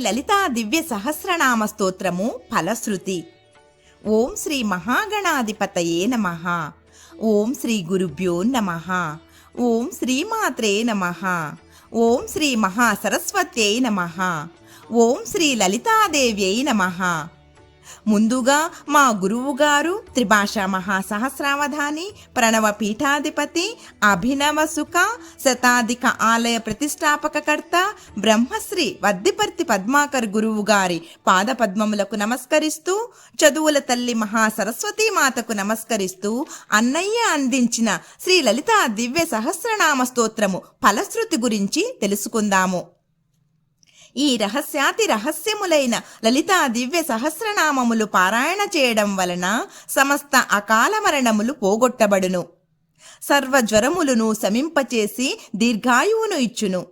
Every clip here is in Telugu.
లలితా దివ్య సహస్రనామ స్తోత్రము ఫలశ్రుతి. ఓం శ్రీ మహాగణాధిపతయే నమ. ఓం శ్రీ గురుభ్యో నమ. ఓం శ్రీమాత్రే నమ. ఓం శ్రీ మహాసరస్వత్యై నమ. ఓం శ్రీ లలితాదేవ్యై నమ. ముందుగా మా గురువుగారు త్రిభాషా మహాసహస్రావధాని ప్రణవ పీఠాధిపతి అభినవ సుఖ శతాధిక ఆలయ ప్రతిష్టాపకకర్త బ్రహ్మశ్రీ వద్దిపర్తి పద్మాకర్ గురువు గారి పాదపద్మములకు నమస్కరిస్తూ చదువుల తల్లి మహాసరస్వతీ మాతకు నమస్కరిస్తూ అన్నయ్య అందించిన శ్రీ లలితా దివ్య సహస్రనామ స్తోత్రము ఫలశ్రుతి గురించి తెలుసుకుందాము. ఈ రహస్యాతి రహస్యములైన లలితా దివ్య సహస్రనామములు పారాయణ చేయడం వలన సమస్త అకాల మరణములు పోగొట్టబడును. సర్వ జ్వరములను శమింపచేసి దీర్ఘాయువును ఇచ్చును.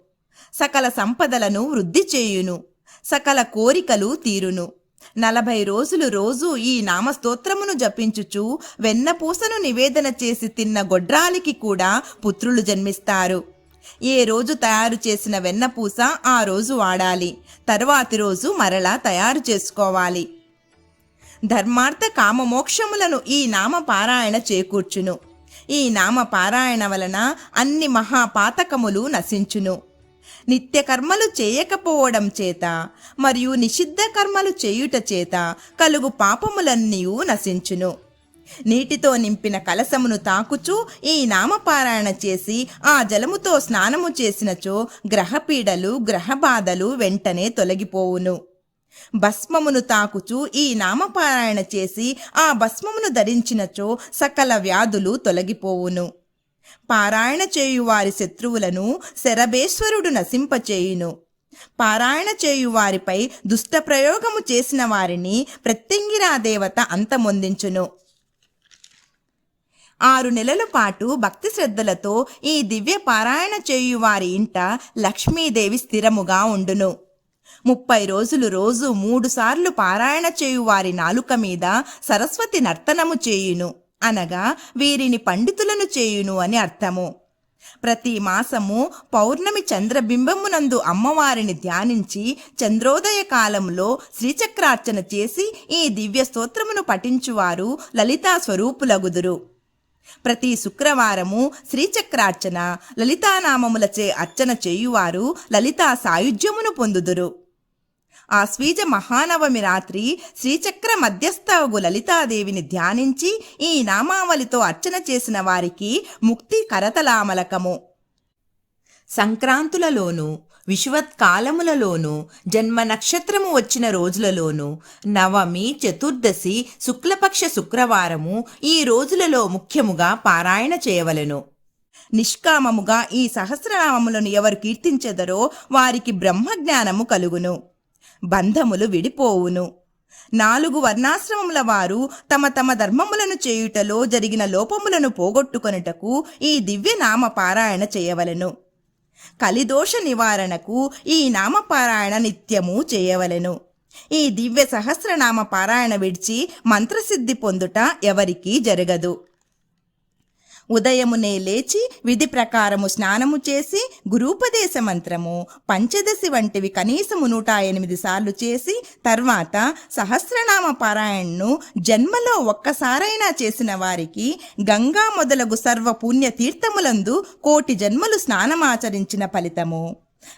సకల సంపదలను వృద్ధి చేయును. సకల కోరికలు తీరును. నలభై రోజులు రోజు ఈ నామస్తోత్రమును జపించుచు వెన్నపూసను నివేదన చేసి తిన్న గొడ్రాలికి కూడా పుత్రులు జన్మిస్తారు. ఏ రోజు తయారు చేసిన వెన్నపూస ఆ రోజు వాడాలి. తరువాతి రోజు మరలా తయారు చేసుకోవాలి. ధర్మార్థ కామమోక్షములను ఈ నామ పారాయణ చేకూర్చును. ఈ నామ పారాయణ వలన అన్ని మహాపాతకములు నశించును. నిత్య కర్మలు చేయకపోవడం చేత మరియు నిషిద్ధ కర్మలు చేయుట చేత కలుగు పాపములన్నీ నశించును. నీటితో నింపిన కలసమును తాకుచూ ఈ నామపారాయణ చేసి ఆ జలముతో స్నానము చేసినచో గ్రహపీడలు గ్రహబాధలు వెంటనే తొలగిపోవును. భస్మమును తాకుచూ ఈ నామపారాయణ చేసి ఆ భస్మమును ధరించినచో సకల వ్యాధులు తొలగిపోవును. పారాయణ చేయువారి శత్రువులను శరభేశ్వరుడు నశింపచేయును. పారాయణ చేయువారిపై దుష్ట ప్రయోగము చేసిన వారిని ప్రత్యంగిరా దేవత అంతమొందించును. ఆరు నెలల పాటు భక్తి శ్రద్ధలతో ఈ దివ్య పారాయణ చేయువారి ఇంట లక్ష్మీదేవి స్థిరముగా ఉండును. ముప్పై రోజులు రోజు మూడుసార్లు పారాయణ చేయువారి నాలుక మీద సరస్వతి నర్తనము చేయును. అనగా వీరిని పండితులను చేయును అని అర్థము. ప్రతి మాసము పౌర్ణమి చంద్రబింబమునందు అమ్మవారిని ధ్యానించి చంద్రోదయ కాలంలో శ్రీచక్రార్చన చేసి ఈ దివ్య స్తోత్రమును పఠించువారు లలితా స్వరూపులగుదురు ప్రతి శుక్రవారము శ్రీచక్రార్చన లలితానామములచే అర్చన చేయువారు లలితా సాయుధ్యమును పొందుదురు. ఆ స్వీజ మహానవమి రాత్రి శ్రీచక్ర మధ్యస్థగు లలితాదేవిని ధ్యానించి ఈ నామావళితో అర్చన చేసిన వారికి ముక్తి కరతలామలకము. సంక్రాంతులలోనూ విశ్వత్కాలములలోనూ జన్మ నక్షత్రము వచ్చిన రోజులలోనూ నవమి చతుర్దశి శుక్లపక్ష శుక్రవారము ఈ రోజులలో ముఖ్యముగా పారాయణ చేయవలెను. నిష్కామముగా ఈ సహస్రనామములను ఎవరు కీర్తించెదరో వారికి బ్రహ్మజ్ఞానము కలుగును. బంధములు విడిపోవును. నాలుగు వర్ణాశ్రమముల వారు తమ తమ ధర్మములను చేయుటలో జరిగిన లోపములను పోగొట్టుకొనుటకు ఈ దివ్య నామ పారాయణ చేయవలెను. కలిదోష నివారణకు ఈ నామపారాయణ నిత్యము చేయవలెను. ఈ దివ్య సహస్రనామ పారాయణ విడిచి మంత్రసిద్ధి పొందుట ఎవరికీ జరగదు. ఉదయమునే లేచి విధి ప్రకారము స్నానము చేసి గురూపదేశ మంత్రము పంచదశి వంటివి కనీసము నూట ఎనిమిది సార్లు చేసి తర్వాత సహస్రనామ పారాయణను జన్మలో ఒక్కసారైనా చేసిన వారికి గంగా మొదలగు సర్వ పుణ్య తీర్థములందు కోటి జన్మలు స్నానమాచరించిన ఫలితము.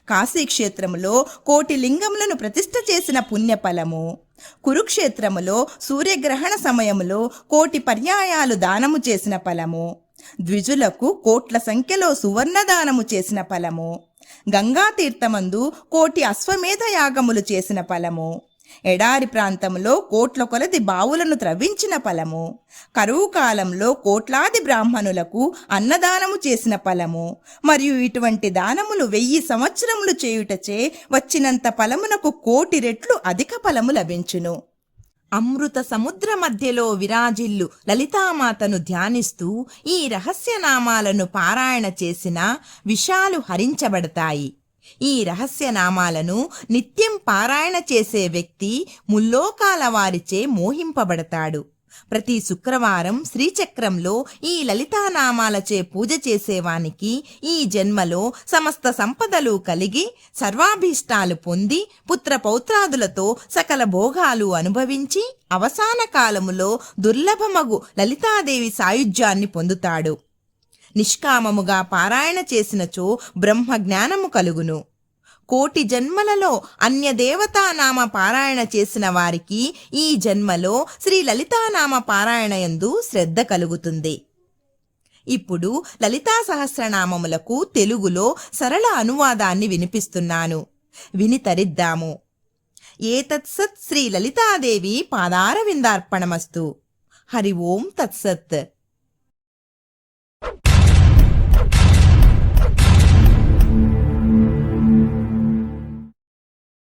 కాశీక్షేత్రములో కోటి లింగములను ప్రతిష్ఠ చేసిన పుణ్యఫలము. కురుక్షేత్రములో సూర్యగ్రహణ సమయములో కోటి పర్యాయాలు దానము చేసిన ఫలము. ద్విజులకు కోట్ల సంఖ్యలో సువర్ణదానము చేసిన ఫలము. గంగా తీర్థమందు కోటి అశ్వమేధ యాగములు చేసిన ఫలము. ఎడారి ప్రాంతంలో కోట్ల కొలది బావులను త్రవ్వించిన ఫలము. కరువు కాలంలో కోట్లాది బ్రాహ్మణులకు అన్నదానము చేసిన ఫలము. మరియు ఇటువంటి దానములు వెయ్యి సంవత్సరములు చేయుటచే వచ్చినంత ఫలమునకు కోటి రెట్లు అధిక ఫలము లభించును. అమృత సముద్ర మధ్యలో విరాజిల్లు లలితామాతను ధ్యానిస్తూ ఈ రహస్యనామాలను పారాయణ చేసిన విషాలు హరించబడతాయి. ఈ రహస్యనామాలను నిత్యం పారాయణ చేసే వ్యక్తి ముల్లోకాల వారిచే మోహింపబడతాడు. ప్రతి శుక్రవారం శ్రీచక్రంలో ఈ లలితానామాలచే పూజ చేసేవానికి ఈ జన్మలో సమస్త సంపదలు కలిగి సర్వాభీష్టాలు పొంది పుత్ర పౌత్రాదులతో సకల భోగాలు అనుభవించి అవసాన కాలములో దుర్లభమగు లలితాదేవి సాయుధ్యాన్ని పొందుతాడు. నిష్కామముగా పారాయణ చేసినచో బ్రహ్మ జ్ఞానము కలుగును. కోటి జన్మలలో అన్యదేవతానామ పారాయణ చేసిన వారికి ఈ జన్మలో శ్రీ లలితానామ పారాయణయందు శ్రద్ధ కలుగుతుంది. ఇప్పుడు లలితా సహస్రనామములకు తెలుగులో సరళ అనువాదాన్ని వినిపిస్తున్నాను. విని తరిద్దాము. ఏతత్సత్ శ్రీ లలితాదేవి పాదార విందార్పణమస్తు హరి ఓం తత్సత్